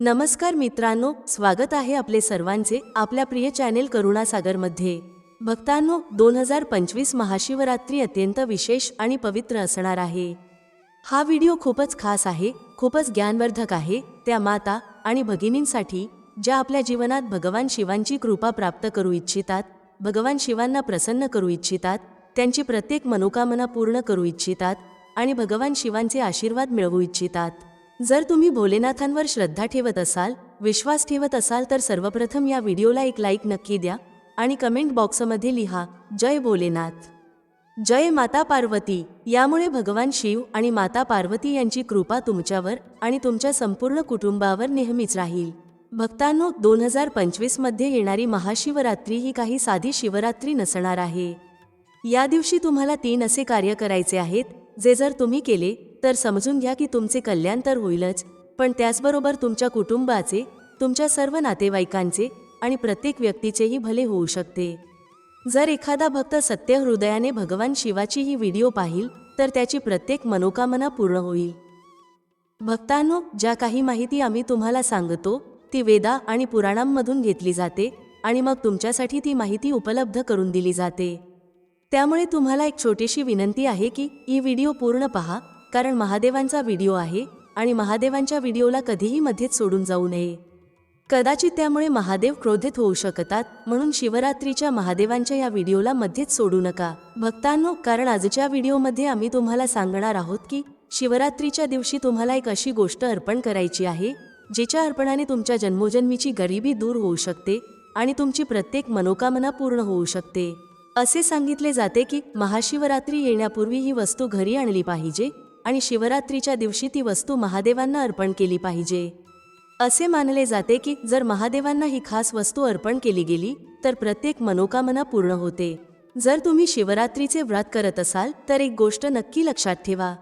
नमस्कार मित्रांनो स्वागत आहे आपले सर्वांचे आपल्या प्रिय चॅनेल करुणासागरमध्ये. भक्तांनो दोन हजार पंचवीस महाशिवरात्री अत्यंत विशेष आणि पवित्र असणार आहे. हा व्हिडिओ खूपच खास आहे खूपच ज्ञानवर्धक आहे त्या माता आणि भगिनींसाठी ज्या आपल्या जीवनात भगवान शिवांची कृपा प्राप्त करू इच्छितात भगवान शिवांना प्रसन्न करू इच्छितात त्यांची प्रत्येक मनोकामना पूर्ण करू इच्छितात आणि भगवान शिवांचे आशीर्वाद मिळवू इच्छितात. जर तुम्ही भोलेनाथांवर श्रद्धा ठेवत असाल विश्वास ठेवत असाल तर सर्वप्रथम या व्हिडिओला एक लाईक नक्की द्या आणि कमेंट बॉक्समध्ये लिहा जय भोलेनाथ. जय माता पार्वती. यामुळे भगवान शिव आणि माता पार्वती यांची कृपा तुमच्यावर आणि तुमच्या संपूर्ण कुटुंबावर नेहमीच राहील. भक्तांनो दोन हजार पंचवीसमध्ये येणारी महाशिवरात्री ही काही साधी शिवरात्री नसणार आहे. या दिवशी तुम्हाला तीन असे कार्य करायचे आहेत जे जर तुम्ही केले तर समजून घ्या की तुमचे कल्याण तर होईलच पण त्याचबरोबर तुमच्या कुटुंबाचे तुमच्या सर्व नातेवाईकांचे आणि प्रत्येक व्यक्तीचेही भले होऊ शकते. जर एखादा भक्त सत्य हृदयाने भगवान शिवाची ही व्हिडिओ पाहिल तर त्याची प्रत्येक मनोकामना पूर्ण होईल. भक्तांनो ज्या काही माहिती आम्ही तुम्हाला सांगतो ती वेदा आणि पुराणांमधून घेतली जाते आणि मग तुमच्यासाठी ती माहिती उपलब्ध करून दिली जाते. त्यामुळे तुम्हाला एक छोटीशी विनंती आहे की ही व्हिडिओ पूर्ण पहा कारण महादेवांचा व्हिडिओ आहे आणि महादेवांच्या व्हिडिओला कधीही मध्येच सोडून जाऊ नये. कदाचित त्यामुळे महादेव क्रोधित होऊ शकतात म्हणून शिवरात्रीच्या महादेवांच्या या व्हिडिओला मध्येच सोडू नका. भक्तांनो कारण आजच्या व्हिडिओमध्ये आम्ही तुम्हाला सांगणार आहोत की शिवरात्रीच्या दिवशी तुम्हाला एक अशी गोष्ट अर्पण करायची आहे जिच्या अर्पणाने तुमच्या जन्मोजन्मीची गरिबी दूर होऊ शकते आणि तुमची प्रत्येक मनोकामना पूर्ण होऊ शकते. असे सांगितले जाते की महाशिवरात्री येण्यापूर्वी ही वस्तू घरी आणली पाहिजे आणि शिवरात्रीच्या दिवशी ती वस्तू महादेवांना अर्पण केली पाहिजे. असे मानले जाते की जर महादेवांना ही खास वस्तू अर्पण केली गेली तर प्रत्येक मनोकामना पूर्ण होते. जर तुम्ही शिवरात्रीचे व्रत करत असाल तर एक गोष्ट नक्की लक्षात ठेवा.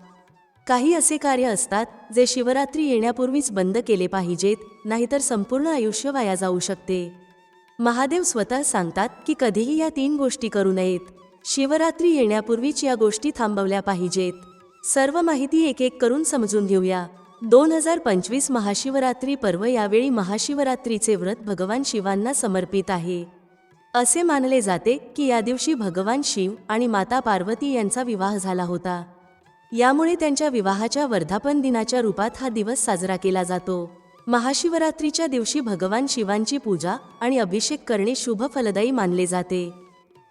काही असे कार्य असतात जे शिवरात्री येण्यापूर्वीच बंद केले पाहिजेत नाहीतर संपूर्ण आयुष्य वाया जाऊ शकते. महादेव स्वतः सांगतात की कधीही या तीन गोष्टी करू नयेत. शिवरात्री येण्यापूर्वीच या गोष्टी थांबवल्या पाहिजेत. सर्व माहिती एक एक करून समजून घेऊया. दोन हजार पंचवीस महाशिवरात्री पर्व यावेळी महाशिवरात्रीचे व्रत भगवान शिवांना समर्पित आहे. असे मानले जाते की या दिवशी भगवान शिव आणि माता पार्वती यांचा विवाह झाला होता. यामुळे त्यांच्या विवाहाच्या वर्धापन दिनाच्या रूपात हा दिवस साजरा केला जातो. महाशिवरात्रीच्या दिवशी भगवान शिवांची पूजा आणि अभिषेक करणे शुभ फलदायी मानले जाते.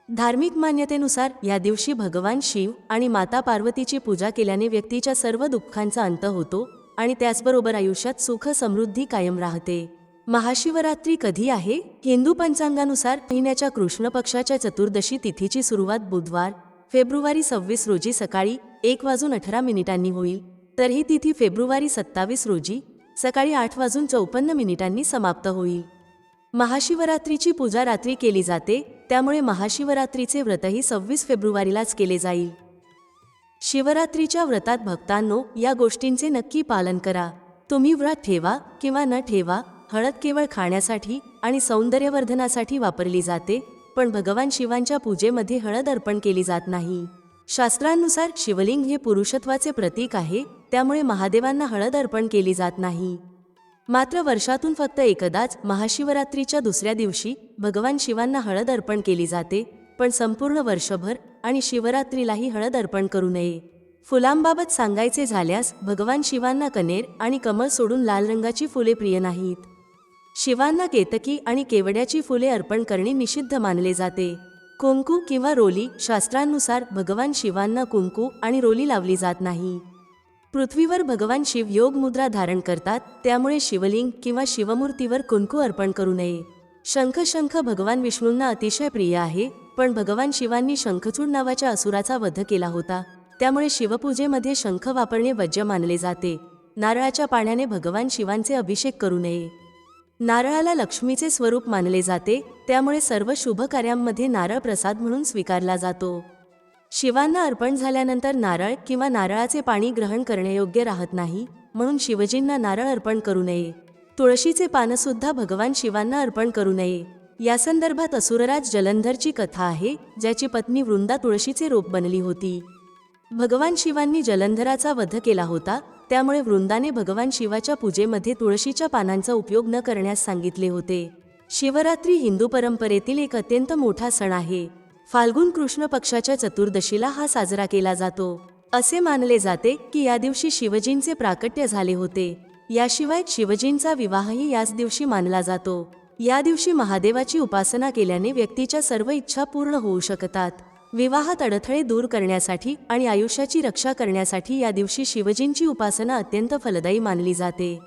धार्मिक मान्यतेनुसार या दिवशी भगवान शिव आणि माता पार्वतीची पूजा केल्याने व्यक्तीच्या सर्व दुःखांचा अंत होतो आणि त्याचबरोबर आयुष्यात सुख समृद्धी कायम राहते. महाशिवरात्री कधी आहे? हिंदू पंचांगानुसार महिन्याच्या कृष्ण पक्षाच्या चतुर्दशी तिथीची सुरुवात बुधवार फेब्रुवारी सव्वीस रोजी सकाळी एक वाजून अठरा मिनिटांनी होईल. तर ही तिथी फेब्रुवारी सत्तावीस रोजी सकाळी आठ वाजून चौपन्न मिनिटांनी समाप्त होईल. महाशिवरात्रीची पूजा रात्री केली जाते त्यामुळे महाशिवरात्रीचे व्रतही सव्वीस फेब्रुवारीलाच केले जाईल. शिवरात्रीच्या व्रतात भक्तांनो या गोष्टींचे नक्की पालन करा. तुम्ही व्रत ठेवा किंवा न ठेवा हळद केवळ खाण्यासाठी आणि सौंदर्यवर्धनासाठी वापरली जाते पण भगवान शिवांच्या पूजेमध्ये हळद अर्पण केली जात नाही. शास्त्रांनुसार शिवलिंग हे पुरुषत्वाचे प्रतीक आहे त्यामुळे महादेवांना हळद अर्पण केली जात नाही. मात्र वर्षातून फक्त एकदाच महाशिवरात्रीच्या दुसऱ्या दिवशी भगवान शिवांना हळद अर्पण केली जाते पण संपूर्ण वर्षभर आणि शिवरात्रीलाही हळद अर्पण करू नये. फुलांबाबत सांगायचे झाल्यास भगवान शिवांना कनेर आणि कमळ सोडून लाल रंगाची फुले प्रिय नाहीत. शिवांना केतकी आणि केवड्याची फुले अर्पण करणे निषिद्ध मानले जाते. कुंकू किंवा रोली शास्त्रांनुसार भगवान शिवांना कुंकू आणि रोली लावली जात नाही. पृथ्वीवर भगवान शिव योग मुद्रा धारण करतात त्यामुळे शिवलिंग किंवा शिवमूर्तीवर कुंकू अर्पण करू नये. शंख शंख भगवान विष्णूंना अतिशय प्रिय आहे पण भगवान शिवांनी शंखचूड नावाच्या असुराचा वध केला होता. त्यामुळे शिवपूजेमध्ये शंख वापरणे वज्य मानले जाते. नारळाच्या पाण्याने भगवान शिवांचे अभिषेक करू नये. नारळाला लक्ष्मीचे स्वरूप मानले जाते त्यामुळे सर्व शुभ कार्यांमध्ये नारळ प्रसाद म्हणून स्वीकारला जातो. शिवांना अर्पण झाल्यानंतर नारळ किंवा नारळाचे पाणी ग्रहण करण्यायोग्य राहत नाही म्हणून शिवजींना नारळ अर्पण करू नये. तुळशीचे पानसुद्धा भगवान शिवांना अर्पण करू नये. या संदर्भात असुरराज जलंधरची कथा आहे ज्याची पत्नी वृंदा तुळशीचे रोप बनली होती. भगवान शिवांनी जलंधराचा वध केला होता त्यामुळे वृंदाने भगवान शिवाच्या पूजेमध्ये तुळशीच्या पानांचा उपयोग न करण्यास सांगितले होते. शिवरात्री हिंदू परंपरेतील एक अत्यंत मोठा सण आहे. फाल्गुन कृष्ण पक्षाच्या चतुर्दशीला हा साजरा केला जातो. असे मानले जाते की या दिवशी शिवजींचे प्राकट्य झाले होते. याशिवाय शिवजींचा विवाहही याच दिवशी मानला जातो. या दिवशी महादेवाची उपासना केल्याने व्यक्तीच्या सर्व इच्छा पूर्ण होऊ शकतात. विवाहात अडथळे दूर करण्यासाठी आणि आयुष्याची रक्षा करण्यासाठी या दिवशी शिवजींची उपासना अत्यंत फलदायी मानली जाते.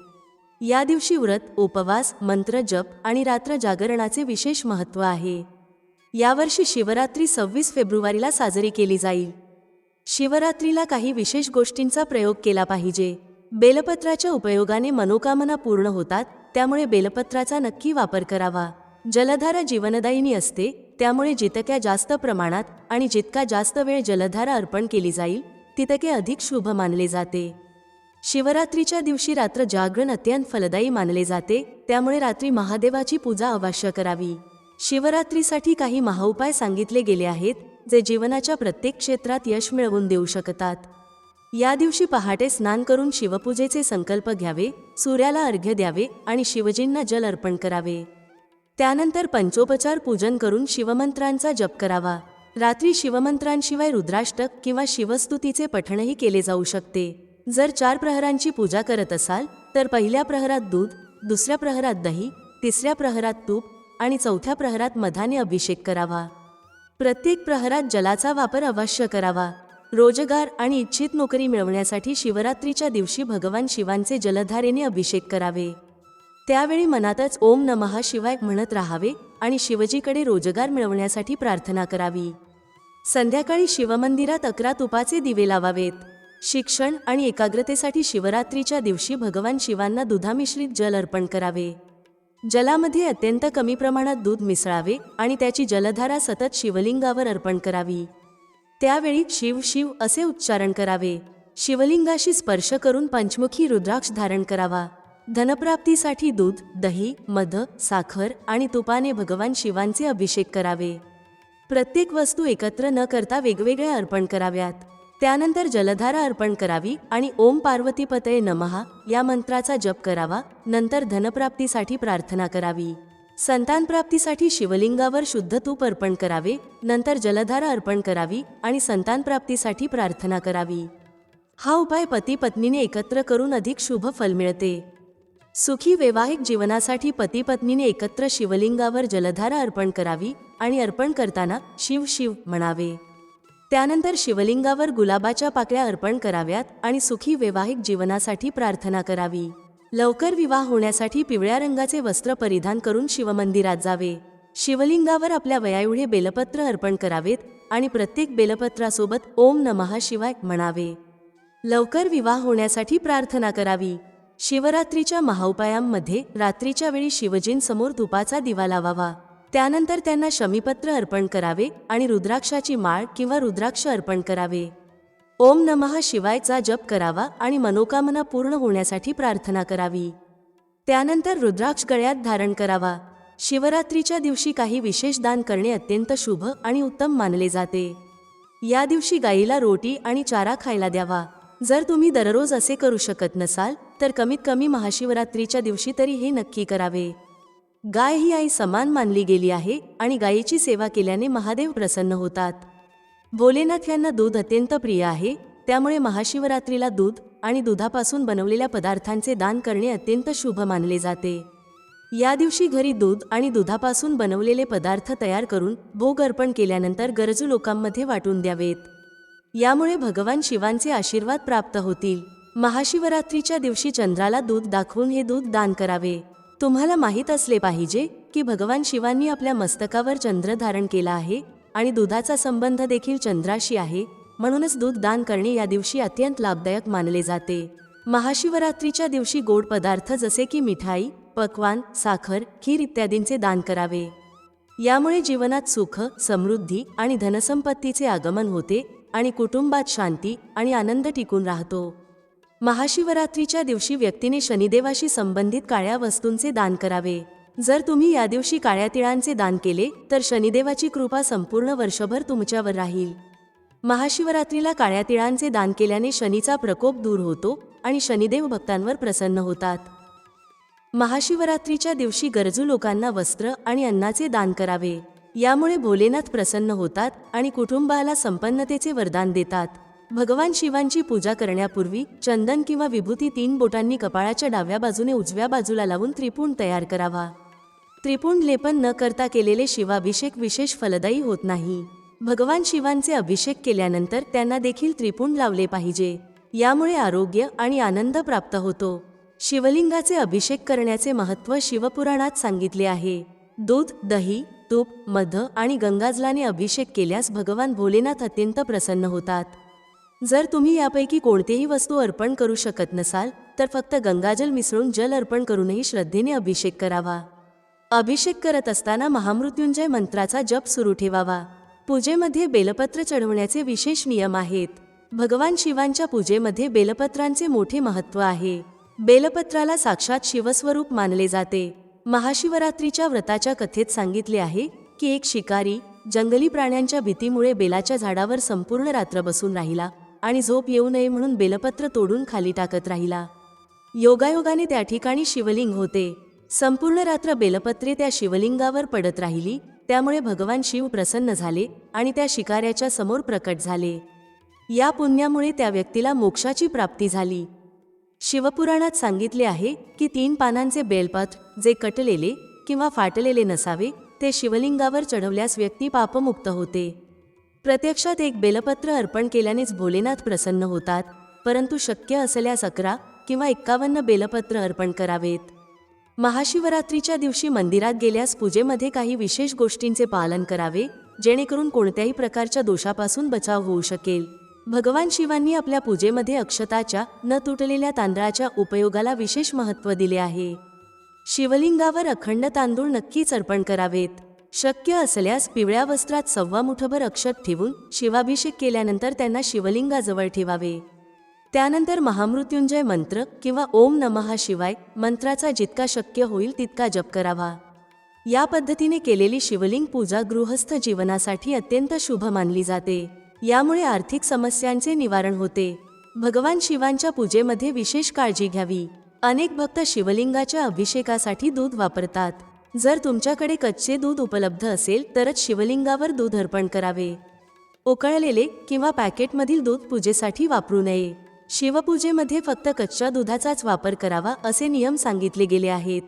या दिवशी व्रत उपवास मंत्र जप आणि रात्र जागरणाचे विशेष महत्त्व आहे. यावर्षी शिवरात्री सव्वीस फेब्रुवारीला साजरी केली जाईल. शिवरात्रीला काही विशेष गोष्टींचा प्रयोग केला पाहिजे. बेलपत्राच्या उपयोगाने मनोकामना पूर्ण होतात त्यामुळे बेलपत्राचा नक्की वापर करावा. जलधारा जीवनदायिनी असते त्यामुळे जितक्या जास्त प्रमाणात आणि जितका जास्त वेळ जलधारा अर्पण केली जाईल तितके अधिक शुभ मानले जाते. शिवरात्रीच्या दिवशी रात्र जागरण अत्यंत फलदायी मानले जाते त्यामुळे रात्री महादेवाची पूजा अवश्य करावी. शिवरात्रीसाठी काही महाउपाय सांगितले गेले आहेत जे जीवनाच्या प्रत्येक क्षेत्रात यश मिळवून देऊ शकतात. या दिवशी पहाटे स्नान करून शिवपूजेचे संकल्प घ्यावे सूर्याला अर्घ्य द्यावे आणि शिवजींना जल अर्पण करावे. त्यानंतर पंचोपचार पूजन करून शिवमंत्रांचा जप करावा. रात्री शिवमंत्रांशिवाय रुद्राष्टक किंवा शिवस्तुतीचे पठणही केले जाऊ शकते. जर चार प्रहरांची पूजा करत असाल तर पहिल्या प्रहरात दूध दुसऱ्या प्रहरात दही तिसऱ्या प्रहरात तूप आणि चौथ्या प्रहरात मधाने अभिषेक करावा. प्रत्येक प्रहरात जलाचा वापर अवश्य करावा. रोजगार आणि इच्छित नोकरी मिळवण्यासाठी शिवरात्रीच्या दिवशी भगवान शिवांचे जलधारेने अभिषेक करावे. त्यावेळी मनातच ओम नमः शिवाय म्हणत राहावे आणि शिवजीकडे रोजगार मिळवण्यासाठी प्रार्थना करावी. संध्याकाळी शिवमंदिरात अकरा तुपाचे दिवे लावावेत. शिक्षण आणि एकाग्रतेसाठी शिवरात्रीच्या दिवशी भगवान शिवांना दुधामिश्रित जल अर्पण करावे. जलामध्ये अत्यंत कमी प्रमाणात दूध मिसळावे आणि त्याची जलधारा सतत शिवलिंगावर अर्पण करावी. त्यावेळी शिव शिव असे उच्चारण करावे. शिवलिंगाशी स्पर्श करून पंचमुखी रुद्राक्ष धारण करावा. धनप्राप्तीसाठी दूध दही मध साखर आणि तुपाने भगवान शिवांचे अभिषेक करावे. प्रत्येक वस्तू एकत्र न करता वेगवेगळ्या अर्पण कराव्यात. त्यानंतर जलधारा अर्पण करावी आणि ओम पार्वतीपतये नमहा या मंत्राचा जप करावा नंतर धनप्राप्तीसाठी प्रार्थना करावी. संतान प्राप्तीसाठी शिवलिंगावर शुद्ध तूप अर्पण करावे नंतर जलधारा अर्पण करावी आणि संतान प्राप्तीसाठी प्रार्थना करावी. हा उपाय पती पत्नीने एकत्र करून अधिक शुभ फल मिळते. सुखी वैवाहिक जीवनासाठी पती पत्नीने एकत्र शिवलिंगावर जलधारा अर्पण करावी आणि अर्पण करताना शिव शिव म्हणावे. त्यानंतर शिवलिंगावर गुलाबाच्या पाकळ्या अर्पण कराव्यात आणि सुखी वैवाहिक जीवनासाठी प्रार्थना करावी. लवकर विवाह होण्यासाठी पिवळ्या रंगाचे वस्त्र परिधान करून शिवमंदिरात जावे. शिवलिंगावर आपल्या वयाएवढे बेलपत्र अर्पण करावेत आणि प्रत्येक बेलपत्रासोबत ओम नमः शिवाय म्हणावे. लवकर विवाह होण्यासाठी प्रार्थना करावी. शिवरात्रीच्या महाउपायांमध्ये रात्रीच्या वेळी शिवजींसमोर धुपाचा दिवा लावावा. त्यानंतर त्यांना शमीपत्र अर्पण करावे आणि रुद्राक्षाची माळ किंवा रुद्राक्ष अर्पण करावे. ओम नमः शिवायचा जप करावा आणि मनोकामना पूर्ण होण्यासाठी प्रार्थना करावी. त्यानंतर रुद्राक्ष गळ्यात धारण करावा. शिवरात्रीच्या दिवशी काही विशेष दान करणे अत्यंत शुभ आणि उत्तम मानले जाते. या दिवशी गाईला रोटी आणि चारा खायला द्यावा. जर तुम्ही दररोज असे करू शकत नसाल तर कमीत कमी महाशिवरात्रीच्या दिवशी तरी हे नक्की करावे. गाय ही आई समान मानली गेली आहे आणि गायीची सेवा केल्याने महादेव प्रसन्न होतात. भोलेनाथ यांना दूध अत्यंत प्रिय आहे त्यामुळे महाशिवरात्रीला दूध आणि दुधापासून बनवलेल्या पदार्थांचे दान करणे अत्यंत शुभ मानले जाते. या दिवशी घरी दूध आणि दुधापासून बनवलेले पदार्थ तयार करून भोग अर्पण केल्यानंतर गरजू लोकांमध्ये वाटून द्यावेत. यामुळे भगवान शिवांचे आशीर्वाद प्राप्त होतील. महाशिवरात्रीच्या दिवशी चंद्राला दूध दाखवून हे दूध दान करावे. तुम्हाला माहीत असले पाहिजे की भगवान शिवांनी आपल्या मस्तकावर चंद्र धारण केला आहे आणि दुधाचा संबंध देखील चंद्राशी आहे म्हणूनच दूध दान करणे या दिवशी अत्यंत लाभदायक मानले जाते. महाशिवरात्रीच्या दिवशी गोड पदार्थ जसे की मिठाई पकवान साखर खीर इत्यादींचे दान करावे. यामुळे जीवनात सुख समृद्धी आणि धनसंपत्तीचे आगमन होते आणि कुटुंबात शांती आणि आनंद टिकून राहतो. महाशिवरात्रीच्या दिवशी व्यक्तीने शनिदेवाशी संबंधित काळ्या वस्तूंचे दान करावे. जर तुम्ही या दिवशी काळ्या तिळांचे दान केले तर शनिदेवाची कृपा संपूर्ण वर्षभर तुमच्यावर राहील. महाशिवरात्रीला काळ्या तिळांचे दान केल्याने शनीचा प्रकोप दूर होतो आणि शनिदेव भक्तांवर प्रसन्न होतात. महाशिवरात्रीच्या दिवशी गरजू लोकांना वस्त्र आणि अन्नाचे दान करावे. यामुळे भोलेनाथ प्रसन्न होतात आणि कुटुंबाला संपन्नतेचे वरदान देतात. भगवान शिवांची पूजा करण्यापूर्वी चंदन किंवा विभूती तीन बोटांनी कपाळाच्या डाव्या बाजूने उजव्या बाजूला लावून त्रिपुंड तयार करावा. त्रिपुंड लेपन न करता केलेले शिवाभिषेक विशेष फलदायी होत नाही. भगवान शिवांचे अभिषेक केल्यानंतर त्यांना देखील त्रिपुंड लावले पाहिजे. यामुळे आरोग्य आणि आनंद प्राप्त होतो. शिवलिंगाचे अभिषेक करण्याचे महत्त्व शिवपुराणात सांगितले आहे. दूध दही तूप मध आणि गंगाजलाने अभिषेक केल्यास भगवान भोलेनाथ अत्यंत प्रसन्न होतात. जर तुम्ही यापैकी कोणतीही वस्तू अर्पण करू शकत नसाल तर फक्त गंगाजल मिसळून जल अर्पण करूनही श्रद्धेने अभिषेक करावा. अभिषेक करत असताना महामृत्युंजय मंत्राचा जप सुरू ठेवावा. पूजेमध्ये बेलपत्र चढवण्याचे विशेष नियम आहेत. भगवान शिवांच्या पूजेमध्ये बेलपत्रांचे मोठे महत्त्व आहे. बेलपत्राला साक्षात शिवस्वरूप मानले जाते. महाशिवरात्रीच्या व्रताच्या कथेत सांगितले आहे की एक शिकारी जंगली प्राण्यांच्या भीतीमुळे बेलाच्या झाडावर संपूर्ण रात्र बसून राहिला. आणि झोप येऊ नये म्हणून बेलपत्र तोडून खाली टाकत राहिला. योगायोगाने त्या ठिकाणी शिवलिंग होते. संपूर्ण रात्र बेलपत्रे त्या शिवलिंगावर पडत राहिली त्यामुळे भगवान शिव प्रसन्न झाले आणि त्या शिकाऱ्याच्या समोर प्रकट झाले. या पुण्यामुळे त्या व्यक्तीला मोक्षाची प्राप्ती झाली. शिवपुराणात सांगितले आहे की तीन पानांचे बेलपत्र जे कटलेले किंवा फाटलेले नसावे ते शिवलिंगावर चढवल्यास व्यक्ती पापमुक्त होते. प्रत्यक्षात एक बेलपत्र अर्पण केल्यानेच भोलेनाथ प्रसन्न होतात परंतु शक्य असल्यास अकरा किंवा एक्कावन्न बेलपत्र अर्पण करावेत. महाशिवरात्रीच्या दिवशी मंदिरात गेल्यास पूजेमध्ये काही विशेष गोष्टींचे पालन करावे जेणेकरून कोणत्याही प्रकारच्या दोषापासून बचाव होऊ शकेल. भगवान शिवांनी आपल्या पूजेमध्ये अक्षताच्या न तुटलेल्या तांदळाच्या उपयोगाला विशेष महत्त्व दिले आहे. शिवलिंगावर अखंड तांदूळ नक्कीच अर्पण करावेत. शक्य असल्यास पिवळ्या वस्त्रात सव्वा मुठभर अक्षत ठेवून शिवाभिषेक केल्यानंतर त्यांना शिवलिंगाजवळ ठेवावे. त्यानंतर महामृत्युंजय मंत्र किंवा ओम नमहा शिवाय मंत्राचा जितका शक्य होईल तितका जप करावा. या पद्धतीने केलेली शिवलिंग पूजा गृहस्थ जीवनासाठी अत्यंत शुभ मानली जाते. यामुळे आर्थिक समस्यांचे निवारण होते. भगवान शिवांच्या पूजेमध्ये विशेष काळजी घ्यावी. अनेक भक्त शिवलिंगाच्या अभिषेकासाठी दूध वापरतात. जर तुमच्याकडे कच्चे दूध उपलब्ध असेल तरच शिवलिंगावर दूध अर्पण करावे. उकळलेले किंवा पॅकेटमधील दूध पूजेसाठी वापरू नये. शिवपूजेमध्ये फक्त कच्च्या दुधाचाच वापर करावा असे नियम सांगितले गेले आहेत.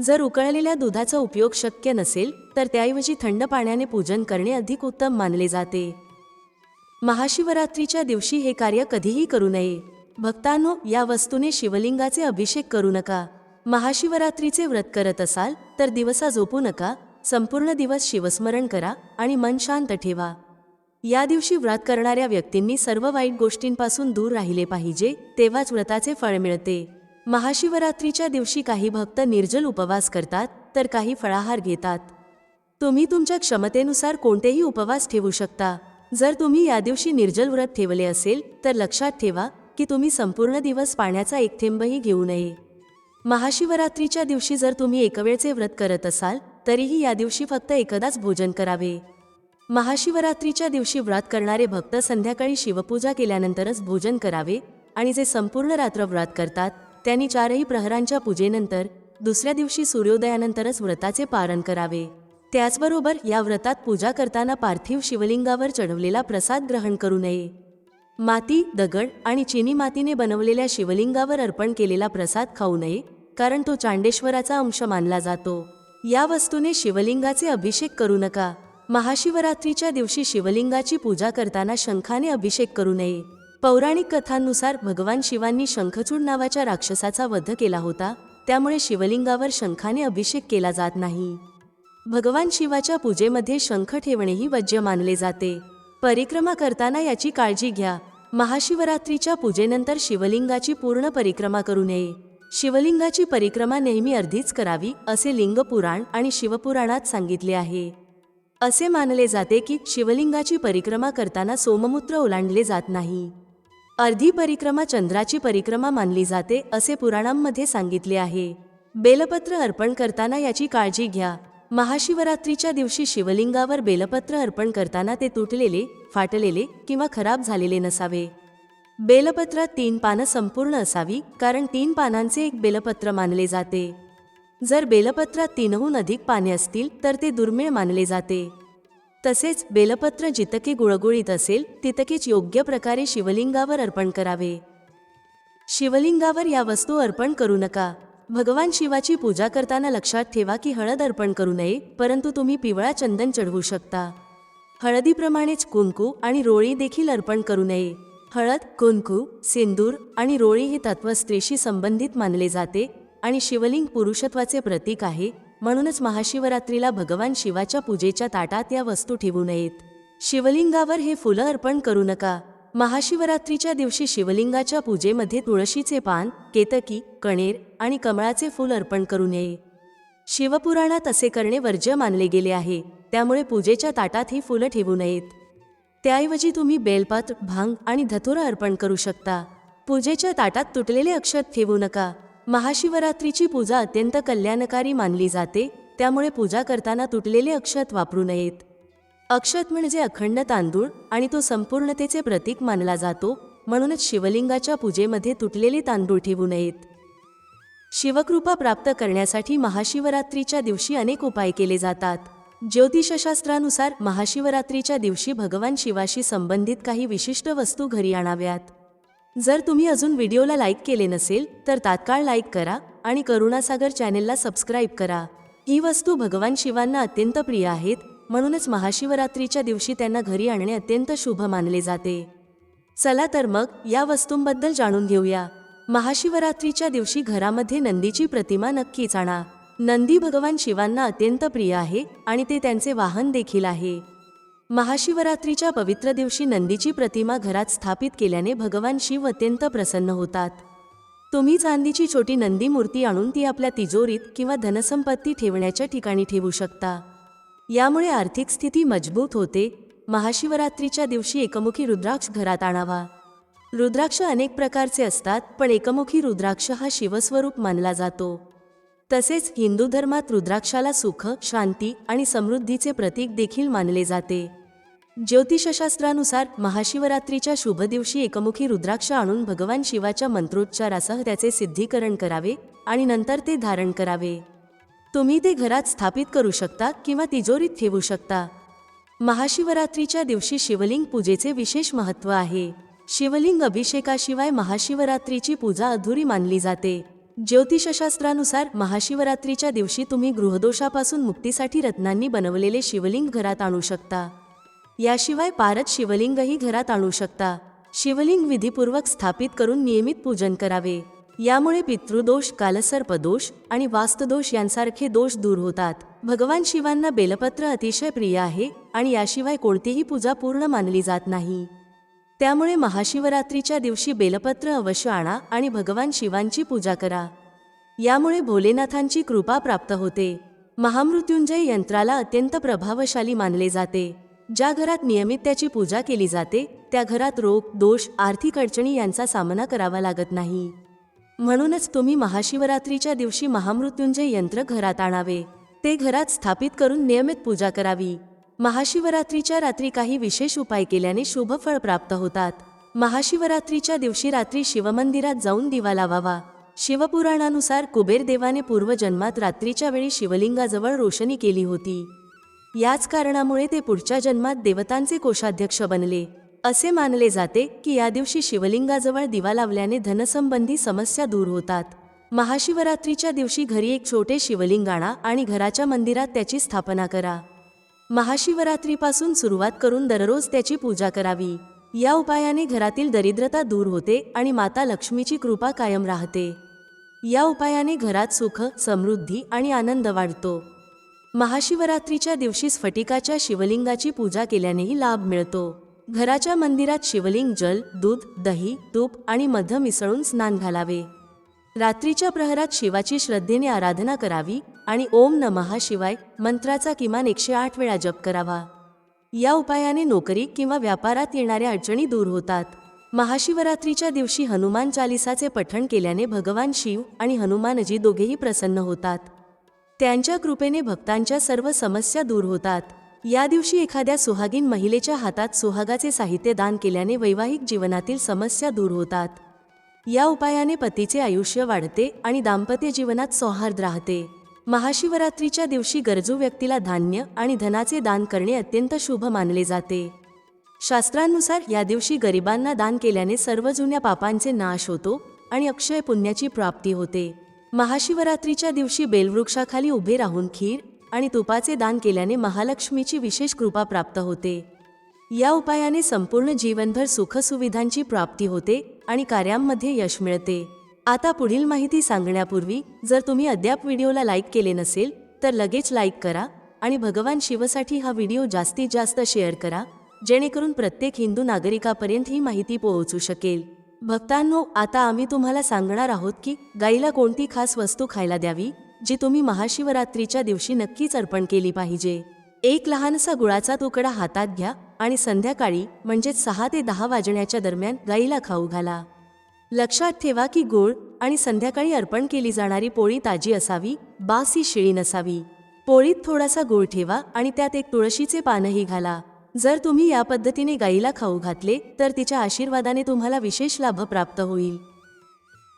जर उकळलेल्या दुधाचा उपयोग शक्य नसेल तर त्याऐवजी थंड पाण्याने पूजन करणे अधिक उत्तम मानले जाते. महाशिवरात्रीच्या दिवशी हे कार्य कधीही करू नये. भक्तांनो या वस्तूने शिवलिंगाचे अभिषेक करू नका. महाशिवरात्रीचे व्रत करत असाल तर दिवसा झोपू नका संपूर्ण दिवस शिवस्मरण करा आणि मन शांत ठेवा. या दिवशी व्रत करणाऱ्या व्यक्तींनी सर्व वाईट गोष्टींपासून दूर राहिले पाहिजे तेव्हाच व्रताचे फळ मिळते. महाशिवरात्रीच्या दिवशी काही भक्त निर्जल उपवास करतात तर काही फळाहार घेतात. तुम्ही तुमच्या क्षमतेनुसार कोणतेही उपवास ठेवू शकता. जर तुम्ही या दिवशी निर्जल व्रत ठेवले असेल तर लक्षात ठेवा की तुम्ही संपूर्ण दिवस पाण्याचा एक थेंबही घेऊ नये. महाशिवरात्रीच्या दिवशी जर तुम्ही एकवेळचे व्रत करत असाल तरीही या दिवशी फक्त एकदाच भोजन करावे. महाशिवरात्रीच्या दिवशी व्रत करणारे भक्त संध्याकाळी शिवपूजा केल्यानंतरच भोजन करावे आणि जे संपूर्ण रात्र व्रत करतात त्यांनी चारही प्रहरांच्या पूजेनंतर दुसऱ्या दिवशी सूर्योदयानंतरच व्रताचे पारण करावे. त्याचबरोबर या व्रतात पूजा करताना पार्थिव शिवलिंगावर चढवलेला प्रसाद ग्रहण करू नये. माती दगड आणि चिनी मातीने बनवलेल्या शिवलिंगावर अर्पण केलेला प्रसाद खाऊ नये कारण तो चांडेश्वराचा अंश मानला जातो. या वस्तूने शिवलिंगाचे अभिषेक करू नका. महाशिवरात्रीच्या दिवशी शिवलिंगाची पूजा करताना शंखाने अभिषेक करू नये. पौराणिक कथांनुसार भगवान शिवांनी शंखचूड नावाच्या राक्षसाचा वध केला होता त्यामुळे शिवलिंगावर शंखाने अभिषेक केला जात नाही. भगवान शिवाच्या पूजेमध्ये शंख ठेवणेही वज्य मानले जाते. परिक्रमा करताना याची काळजी घ्या. महाशिवरात्रीच्या पूजेनंतर शिवलिंगाची पूर्ण परिक्रमा करू नये. शिवलिंगाची परिक्रमा नेहमी अर्धीच करावी असे लिंगपुराण आणि शिवपुराणात सांगितले आहे. असे मानले जाते की शिवलिंगाची परिक्रमा करताना सोममूत्र ओलांडले जात नाही. अर्धी परिक्रमा चंद्राची परिक्रमा मानली जाते असे पुराणांमध्ये सांगितले आहे. बेलपत्र अर्पण करताना याची काळजी घ्या. महाशिवरात्रीच्या दिवशी शिवलिंगावर बेलपत्र अर्पण करताना ते तुटलेले फाटलेले किंवा खराब झालेले नसावे. बेलपत्रात तीन पानं संपूर्ण असावी कारण तीन पानांचे एक बेलपत्र मानले जाते. जर बेलपत्रात तीनहून अधिक पाने असतील तर ते दुर्मिळ मानले जाते. तसेच बेलपत्र जितके गुळगुळीत असेल तितकेच योग्य प्रकारे शिवलिंगावर अर्पण करावे. शिवलिंगावर या वस्तू अर्पण करू नका. भगवान शिवाची पूजा करताना लक्षात ठेवा की हळद अर्पण करू नये परंतु तुम्ही पिवळा चंदन चढवू शकता. हळदीप्रमाणेच कुंकू आणि रोळी देखील अर्पण करू नये. हळद कुंकू सिंदूर आणि रोळी हे तत्व स्त्रीशी संबंधित मानले जाते आणि शिवलिंग पुरुषत्वाचे प्रतीक आहे म्हणूनच महाशिवरात्रीला भगवान शिवाच्या पूजेच्या ताटात या वस्तू ठेवू नयेत. शिवलिंगावर हे फुलं अर्पण करू नका. महाशिवरात्रीच्या दिवशी शिवलिंगाच्या पूजेमध्ये तुळशीचे पान केतकी कणेर आणि कमळाचे फूल अर्पण करू नये. शिवपुराणात असे करणे वर्ज्य मानले गेले आहे. त्यामुळे पूजेच्या ताटात ही फुलं ठेवू नयेत. त्याऐवजी तुम्ही बेलपात भांग आणि धतुरा अर्पण करू शकता. पूजेच्या ताटात तुटलेले अक्षत ठेवू नका. महाशिवरात्रीची पूजा अत्यंत कल्याणकारी मानली जाते त्यामुळे पूजा करताना तुटलेले अक्षत वापरू नयेत. अक्षत म्हणजे अखंड तांदूळ आणि तो संपूर्णतेचे प्रतीक मानला जातो म्हणूनच शिवलिंगाच्या पूजेमध्ये तुटलेले तांदूळ ठेवू नयेत. शिवकृपा प्राप्त करण्यासाठी महाशिवरात्रीच्या दिवशी अनेक उपाय केले जातात. ज्योतिषशास्त्रानुसार महाशिवरात्रीच्या दिवशी भगवान शिवाशी संबंधित काही विशिष्ट वस्तू घरी आणाव्यात. जर तुम्ही अजून व्हिडिओला लाईक केले नसेल तर तात्काळ लाईक करा आणि करुणासागर चॅनेलला सबस्क्राईब करा. ही वस्तू भगवान शिवांना अत्यंत प्रिय आहेत म्हणूनच महाशिवरात्रीच्या दिवशी त्यांना घरी आणणे अत्यंत शुभ मानले जाते. चला तर मग या वस्तूंबद्दल जाणून घेऊया. महाशिवरात्रीच्या दिवशी घरामध्ये नंदीची प्रतिमा नक्कीच आणा. नंदी भगवान शिवांना अत्यंत प्रिय आहे आणि ते त्यांचे वाहन देखील आहे. महाशिवरात्रीच्या पवित्र दिवशी नंदीची प्रतिमा घरात स्थापित केल्याने भगवान शिव अत्यंत प्रसन्न होतात. तुम्ही चांदीची छोटी नंदी मूर्ती आणून ती आपल्या तिजोरीत किंवा धनसंपत्ती ठेवण्याच्या ठिकाणी ठेवू शकता. यामुळे आर्थिक स्थिती मजबूत होते. महाशिवरात्रीच्या दिवशी एकमुखी रुद्राक्ष घरात आणावा. रुद्राक्ष अनेक प्रकारचे असतात पण एकमुखी रुद्राक्ष हा शिवस्वरूप मानला जातो. तसेच हिंदू धर्मात रुद्राक्षाला सुख शांती आणि समृद्धीचे प्रतीक देखील मानले जाते. ज्योतिषशास्त्रानुसार महाशिवरात्रीच्या शुभ दिवशी एकमुखी रुद्राक्ष आणून भगवान शिवाच्या मंत्रोच्चारासह त्याचे सिद्धीकरण करावे आणि नंतर ते धारण करावे. तुम्ही ते घरात स्थापित करू शकता किंवा तिजोरीत ठेवू शकता. महाशिवरात्रीच्या दिवशी शिवलिंग पूजेचे विशेष महत्त्व आहे. शिवलिंग अभिषेकाशिवाय महाशिवरात्रीची पूजा अधुरी मानली जाते. ज्योतिषशास्त्रानुसार महाशिवरात्रीच्या दिवशी तुम्ही गृहदोषापासून मुक्तीसाठी रत्नांनी बनवलेले शिवलिंग घरात आणू शकता. याशिवाय पारद शिवलिंगही घरात आणू शकता. शिवलिंग विधीपूर्वक स्थापित करून नियमित पूजन करावे. यामुळे पितृदोष कालसर्पदोष आणि वास्तदोष यांसारखे दोष दूर होतात. भगवान शिवांना बेलपत्र अतिशय प्रिय आहे आणि याशिवाय कोणतीही पूजा पूर्ण मानली जात नाही. त्यामुळे महाशिवरात्रीच्या दिवशी बेलपत्र अवश्य आणा आणि भगवान शिवांची पूजा करा. यामुळे भोलेनाथांची कृपा प्राप्त होते. महामृत्युंजय यंत्राला अत्यंत प्रभावशाली मानले जाते. ज्या घरात नियमित त्याची पूजा केली जाते त्या घरात रोग दोष आर्थिक अडचणी यांचा सामना करावा लागत नाही. म्हणूनच तुम्ही महाशिवरात्रीच्या दिवशी महामृत्युंजय यंत्र घरात आणावे. ते घरात स्थापित करून नियमित पूजा करावी. महाशिवरात्रीच्या रात्री काही विशेष उपाय केल्याने शुभफळ प्राप्त होतात. महाशिवरात्रीच्या दिवशी रात्री शिवमंदिरात जाऊन दिवा लावावा. शिवपुराणानुसार कुबेर देवाने पूर्वजन्मात रात्रीच्या वेळी शिवलिंगाजवळ रोशनी केली होती. याच कारणामुळे ते पुढच्या जन्मात देवतांचे कोषाध्यक्ष बनले. असे मानले जाते की या दिवशी शिवलिंगाजवळ दिवा लावल्याने धनसंबंधी समस्या दूर होतात. महाशिवरात्रीच्या दिवशी घरी एक छोटे शिवलिंग आणा आणि घराच्या मंदिरात त्याची स्थापना करा. महाशिवरात्रीपासून सुरुवात करून दररोज त्याची पूजा करावी. या उपायाने घरातील दरिद्रता दूर होते आणि माता लक्ष्मीची कृपा कायम राहते. या उपायाने घरात सुख समृद्धी आणि आनंद वाढतो. महाशिवरात्रीच्या दिवशी स्फटिकाच्या शिवलिंगाची पूजा केल्यानेही लाभ मिळतो. घराच्या मंदिरात शिवलिंग जल दूध दही तूप आणि मध मिसळून स्नान घालावे. रात्रीच्या प्रहरात शिवाची श्रद्धेने आराधना करावी आणि ओम नमहा शिवाय मंत्राचा किमान एकशे आठ वेळा जप करावा. या उपायाने नोकरी किंवा व्यापारात येणाऱ्या अडचणी दूर होतात. महाशिवरात्रीच्या दिवशी हनुमान चालिसाचे पठण केल्याने भगवान शिव आणि हनुमानजी दोघेही प्रसन्न होतात. त्यांच्या कृपेने भक्तांच्या सर्व समस्या दूर होतात. या दिवशी एखाद्या सुहागीन महिलेच्या हातात सुहागाचे साहित्य दान केल्याने वैवाहिक जीवनातील समस्या दूर होतात. या उपायाने पतीचे आयुष्य वाढते आणि दाम्पत्य जीवनात सौहार्द राहते. महाशिवरात्रीच्या दिवशी गरजू व्यक्तीला धान्य आणि धनाचे दान करणे अत्यंत शुभ मानले जाते. शास्त्रांनुसार या दिवशी गरिबांना दान केल्याने सर्व जुन्या पापांचे नाश होतो आणि अक्षय पुण्याची प्राप्ती होते. महाशिवरात्रीच्या दिवशी बेलवृक्षाखाली उभे राहून खीर आणि तुपाचे दान केल्याने महालक्ष्मीची विशेष कृपा प्राप्त होते. या उपायाने संपूर्ण जीवनभर सुखसुविधांची प्राप्ती होते आणि कार्यांमध्ये यश मिळते. आता पुढील माहिती सांगण्यापूर्वी जर तुम्ही अद्याप व्हिडिओला लाईक केले नसेल तर लगेच लाईक करा आणि भगवान शिवसाठी हा व्हिडिओ जास्तीत जास्त शेअर करा जेणेकरून प्रत्येक हिंदू नागरिकापर्यंत ही माहिती पोहोचू शकेल. भक्तांनो आता आम्ही तुम्हाला सांगणार आहोत की गाईला कोणती खास वस्तू खायला द्यावी जी तुम्ही महाशिवरात्रीच्या दिवशी नक्कीच अर्पण केली पाहिजे. एक लहानसा गुळाचा तुकडा हातात घ्या आणि संध्याकाळी म्हणजेच सहा ते दहा वाजण्याच्या दरम्यान गाईला खाऊ घाला. लक्षात ठेवा की गूळ आणि संध्याकाळी अर्पण केली जाणारी पोळी ताजी असावी बास ही शिळी नसावी. पोळीत थोडासा गूळ ठेवा आणि त्यात एक तुळशीचे पानही घाला. जर तुम्ही या पद्धतीने गाईला खाऊ घातले तर तिच्या आशीर्वादाने तुम्हाला विशेष लाभ प्राप्त होईल.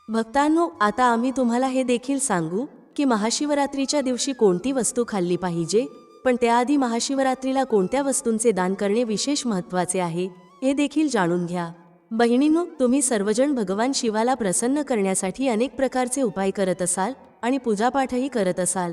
भक्तांनो आता आम्ही तुम्हाला हे देखील सांगू की महाशिवरात्रीच्या दिवशी कोणती वस्तू खाल्ली पाहिजे? पण त्याआधी महाशिवरात्रीला कोणत्या वस्तूंचे दान करणे विशेष महत्त्वाचे आहे हे देखील जाणून घ्या. बहिणींनो तुम्ही सर्वजण भगवान शिवाला प्रसन्न करण्यासाठी अनेक प्रकारचे उपाय करत असाल आणि पूजापाठही करत असाल.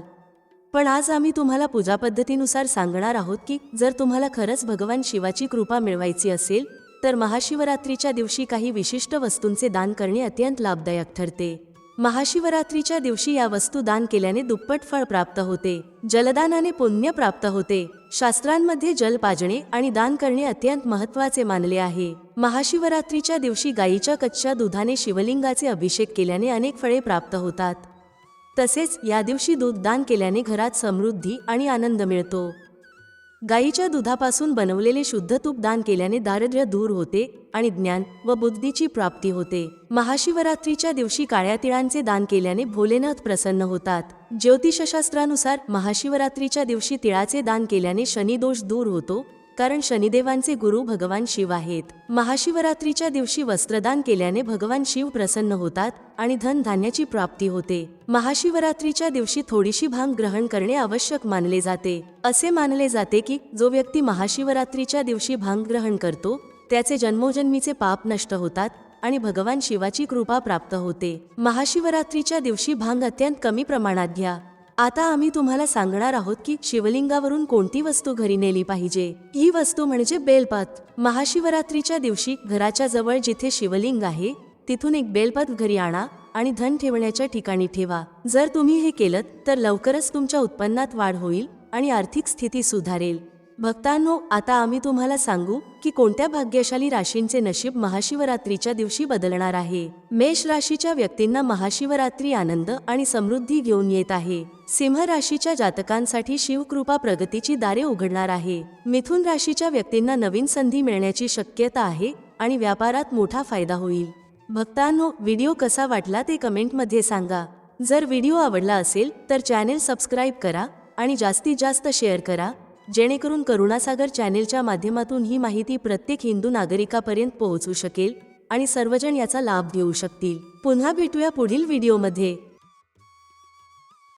पण आज आम्ही तुम्हाला पूजा पद्धतीनुसार सांगणार आहोत की जर तुम्हाला खरंच भगवान शिवाची कृपा मिळवायची असेल तर महाशिवरात्रीच्या दिवशी काही विशिष्ट वस्तूंचे दान करणे अत्यंत लाभदायक ठरते. महाशिवरात्रीच्या दिवशी या वस्तू दान केल्याने दुप्पट फळ प्राप्त होते. जलदानाने पुण्य प्राप्त होते. शास्त्रांमध्ये जल पाजणे आणि दान करणे अत्यंत महत्त्वाचे मानले आहे. महाशिवरात्रीच्या दिवशी गायीच्या कच्च्या दुधाने शिवलिंगाचे अभिषेक केल्याने अनेक फळे प्राप्त होतात. तसेच या दिवशी दूध दान केल्याने घरात समृद्धी आणि आनंद मिळतो. गायीच्या दुधापासून बनवलेले शुद्ध तूप दान केल्याने दारिद्र्य दूर होते आणि ज्ञान व बुद्धीची प्राप्ती होते. महाशिवरात्रीच्या दिवशी काळ्या तिळांचे दान केल्याने भोलेनाथ प्रसन्न होतात. ज्योतिषशास्त्रानुसार महाशिवरात्रीच्या दिवशी तिळाचे दान केल्याने शनिदोष दूर होतो कारण शनिदेवांचे गुरु भगवान शिव आहेत. महाशिवरात्रीच्या दिवशी वस्त्रदान केल्याने भगवान शिव प्रसन्न होतात आणि धन धान्याची प्राप्ती होते. महाशिवरात्रीच्या दिवशी थोडीशी भांग ग्रहण करणे आवश्यक मानले जाते. असे मानले जाते की जो व्यक्ती महाशिवरात्रीच्या दिवशी भांग ग्रहण करतो त्याचे जन्मोजन्मीचे पाप नष्ट होतात आणि भगवान शिवाची कृपा प्राप्त होते. महाशिवरात्रीच्या दिवशी भांग अत्यंत कमी प्रमाणात घ्या. आता आम्ही तुम्हाला सांगणार आहोत की शिवलिंगावरून कोणती वस्तू घरी नेली पाहिजे. ही वस्तू म्हणजे बेलपत. महाशिवरात्रीच्या दिवशी घराच्या जवळ जिथे शिवलिंग आहे तिथून एक बेलपत घरी आणा आणि धन ठेवण्याच्या ठिकाणी ठेवा. जर तुम्ही हे केलं तर लवकरच तुमच्या उत्पन्नात वाढ होईल आणि आर्थिक स्थिती सुधारेल. भक्तांनो आता आम्ही तुम्हाला सांगू की कोणत्या भाग्यशाली राशींचे नशीब महाशिवरात्रीच्या दिवशी बदलणार आहे. मेष राशीच्या व्यक्तींना महाशिवरात्री आनंद आणि समृद्धी घेऊन येत आहे. सिंह राशीच्या जातकांसाठी शिवकृपा प्रगतीची दारे उघडणार आहे. मिथुन राशीच्या व्यक्तींना नवीन संधी मिळण्याची शक्यता आहे आणि व्यापारात मोठा फायदा होईल. भक्तांनो व्हिडिओ कसा वाटला ते कमेंटमध्ये सांगा. जर व्हिडिओ आवडला असेल तर चॅनेल सबस्क्राईब करा आणि जास्तीत जास्त शेअर करा. जेणेकरून करुणासागर चॅनेलच्या माध्यमातून ही माहिती प्रत्येक हिंदू नागरिकापर्यंत पोहोचू शकेल आणि सर्वजण याचा लाभ घेऊ शकतील. पुन्हा भेटूया पुढील व्हिडिओमध्ये.